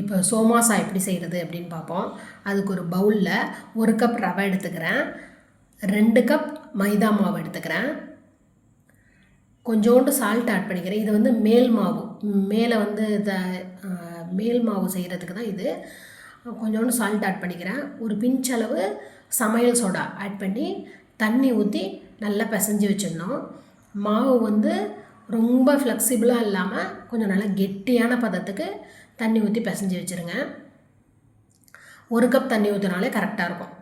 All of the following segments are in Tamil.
இப்போ சோமாசா எப்படி செய்கிறது அப்படின்னு பார்ப்போம். அதுக்கு ஒரு பவுலில் ஒரு கப் ரவை எடுத்துக்கிறேன். ரெண்டு கப் மைதா மாவு எடுத்துக்கிறேன். கொஞ்சோண்டு சால்ட் ஆட் பண்ணிக்கிறேன். இது வந்து மேல் மாவு. மேலே வந்து இதை மேல் மாவு செய்கிறதுக்கு தான் இது. கொஞ்சோண்டு சால்ட் ஆட் பண்ணிக்கிறேன். ஒரு பிஞ்ச் அளவு சமையல் சோடா ஆட் பண்ணி தண்ணி ஊற்றி நல்லா பிசைஞ்சு வச்சிடணும். மாவு வந்து ரொம்ப ஃப்ளெக்சிபிளாக இல்லாமல் கொஞ்சம் நல்லா கெட்டியான பதத்துக்கு தண்ணி ஊற்றி பிசைஞ்சு வச்சுருங்க. ஒரு கப் தண்ணி ஊற்றினாலே கரெக்டாக இருக்கும்.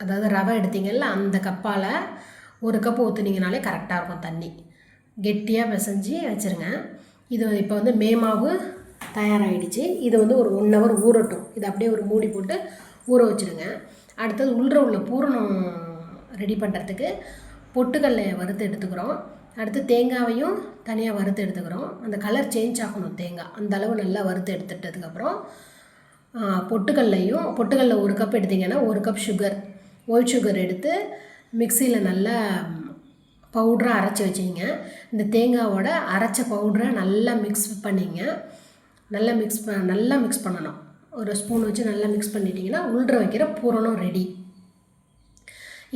அதாவது ரவை எடுத்தீங்கல்ல அந்த கப்பால் ஒரு கப் ஊற்றுனீங்கனாலே கரெக்டாக இருக்கும் தண்ணி. கெட்டியாக பிசைஞ்சு வச்சுருங்க. இது இப்போ வந்து மே மாவு தயாராகிடுச்சு இது வந்து ஒரு ஒன் ஹவர் ஊறட்டும். இது அப்படியே ஒரு மூடி போட்டு ஊற வச்சுருங்க அடுத்தது உள்ள உள்ள பூரணம் ரெடி பண்ணுறதுக்கு பொட்டுக்கல்லையை வறுத்து எடுத்துக்கிறோம். அடுத்து தேங்காவையும் தனியாக வறுத்து எடுத்துக்கிறோம். அந்த கலர் சேஞ்ச் ஆகணும் தேங்காய் அந்த அளவு நல்லா வறுத்து எடுத்துட்டதுக்கப்புறம் பொட்டுக்கல்லையும் பொட்டுக்கல்ல ஒரு கப் எடுத்திங்கன்னா ஒரு கப் சுகர் ஒயிட் சுகர் எடுத்து மிக்சியில் நல்லா பவுடராக அரைச்சி வச்சிங்க இந்த தேங்காவோட அரைச்ச பவுடரை நல்லா மிக்ஸ் பண்ணிங்க. நல்லா மிக்ஸ் ப நல்லா மிக்ஸ் பண்ணணும். ஒரு ஸ்பூன் வச்சு நல்லா மிக்ஸ் பண்ணிட்டீங்கன்னா உள்ற வைக்கிற பூரணம் ரெடி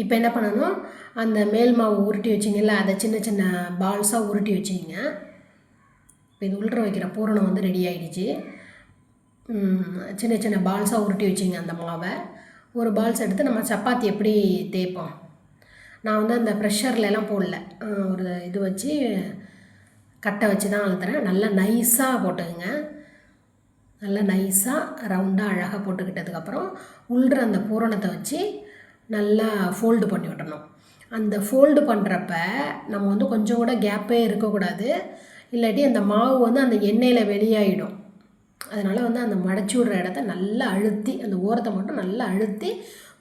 இப்போ என்ன பண்ணணும்? அந்த மேல் மாவு உருட்டி வச்சிங்கல்ல அதை சின்ன சின்ன பால்ஸாக உருட்டி வச்சிங்க இப்போ இது உள்ற வைக்கிற பூரணம் வந்து ரெடி ஆகிடுச்சு சின்ன சின்ன பால்ஸாக உருட்டி வச்சிங்க அந்த மாவை. ஒரு பால்ஸ் எடுத்து நம்ம சப்பாத்தி எப்படி தேய்ப்போம்? நான் வந்து அந்த ப்ரெஷர்லலாம் போடல. ஒரு இது வச்சு கட்டை வச்சு தான் அழுத்துறேன். நல்லா நைஸாக போட்டுக்குங்க. நல்லா நைஸாக ரவுண்டாக அழகாக போட்டுக்கிட்டதுக்கப்புறம் உள்ற அந்த பூரணத்தை வச்சு நல்லா ஃபோல்டு பண்ணி விடணும். அந்த ஃபோல்டு பண்ணுறப்ப நம்ம வந்து கொஞ்சம் கூட கேப்பே இருக்கக்கூடாது. இல்லாட்டி அந்த மாவு வந்து அந்த எண்ணெயில் வெளியாயிடும். அதனால் வந்து அந்த மடச்சி விட்ற இடத்த நல்லா அழுத்தி அந்த ஓரத்தை மட்டும் நல்லா அழுத்தி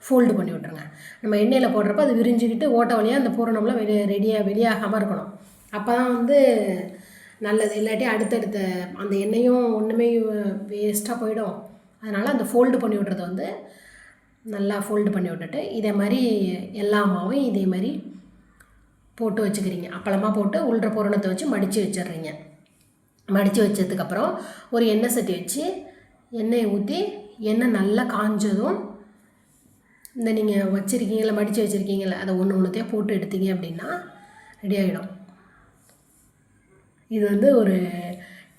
ஃபோல்டு பண்ணி விட்ருங்க நம்ம எண்ணெயில் போடுறப்ப அது விரிஞ்சுக்கிட்டு ஓட்ட வழியாக அந்த பூரணம்லாம் வெளியே ரெடியாக வெளியாகாமல் இருக்கணும். அப்போ தான் வந்து நல்லது. இல்லாட்டி அடுத்தடுத்த அந்த எண்ணெயும் ஒன்றுமே வேஸ்ட்டாக போயிடும். அதனால் அந்த ஃபோல்டு பண்ணி விட்றது வந்து நல்லா ஃபோல்டு பண்ணி விட்டுட்டு இதே மாதிரி எல்லா மாவும் இதே மாதிரி போட்டு வச்சுக்கிறீங்க. அப்பளமாக போட்டு உள்ற பூரணத்தை வச்சு மடித்து வச்சிடுறீங்க. மடித்து வச்சதுக்கப்புறம் ஒரு எண்ணெய் சட்டி வச்சு எண்ணெயை ஊற்றி எண்ணெய் நல்லா காஞ்சதும் இந்த நீங்கள் வச்சுருக்கீங்களா மடித்து வச்சுருக்கீங்களா அதை ஒன்று ஒன்றுத்தையும் போட்டு எடுத்தீங்க அப்படின்னா ரெடி ஆகிடும் இது வந்து ஒரு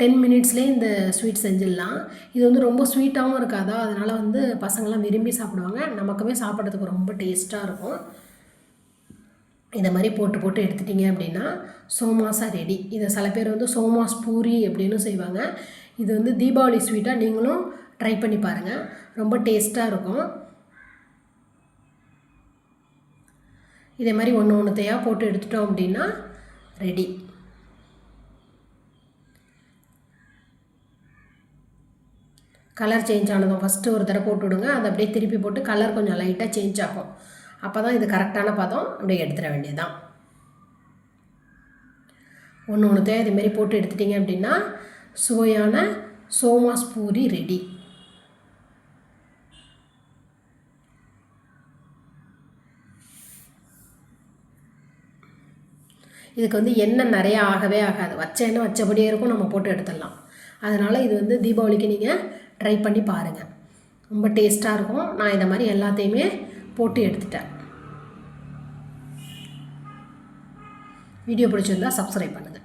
டென் மினிட்ஸ்லேயே இந்த ஸ்வீட் செஞ்சிடலாம். இது வந்து ரொம்ப ஸ்வீட்டாகவும் இருக்காதா? அதனால் வந்து பசங்களாம் விரும்பி சாப்பிடுவாங்க. நமக்குமே சாப்பிட்றதுக்கு ரொம்ப டேஸ்ட்டாக இருக்கும். இந்த மாதிரி போட்டு போட்டு எடுத்துட்டிங்க அப்படின்னா சோமாஸாக ரெடி இதை சில பேர் வந்து சோமாஸ் பூரி அப்படின்னு செய்வாங்க. இது வந்து தீபாவளி ஸ்வீட்டாக நீங்களும் ட்ரை பண்ணி பாருங்கள் ரொம்ப டேஸ்ட்டாக இருக்கும். இதே மாதிரி ஒன்று ஒன்றுத்தையாக போட்டு எடுத்துட்டோம் அப்படின்னா ரெடி கலர் சேஞ்ச் ஆனதும் ஃபஸ்ட்டு ஒரு தடவை போட்டு விடுங்க. அதை அப்படியே திருப்பி போட்டு கலர் கொஞ்சம் லைட்டாக சேஞ்ச் ஆகும். அப்போ தான் இது கரெக்டான பதம். அப்படியே எடுத்துட வேண்டியதுதான். ஒன்று ஒன்றுத்தையும் இதுமாரி போட்டு எடுத்துட்டிங்க அப்படின்னா சுவையான சோமாஸ் பூரி ரெடி இதுக்கு வந்து எண்ணெய் நிறைய ஆகவே ஆகாது. வச்ச எண்ணெய் வச்சபடியே இருக்கும். நம்ம போட்டு எடுத்துடலாம். அதனால் இது வந்து தீபாவளிக்கு நீங்கள் ட்ரை பண்ணி பாருங்கள் ரொம்ப டேஸ்ட்டாக இருக்கும். நான் இதை மாதிரி எல்லாத்தையுமே போட்டு எடுத்துட்டேன். வீடியோ பிடிச்சிருந்தா சப்ஸ்கிரைப் பண்ணுங்கள்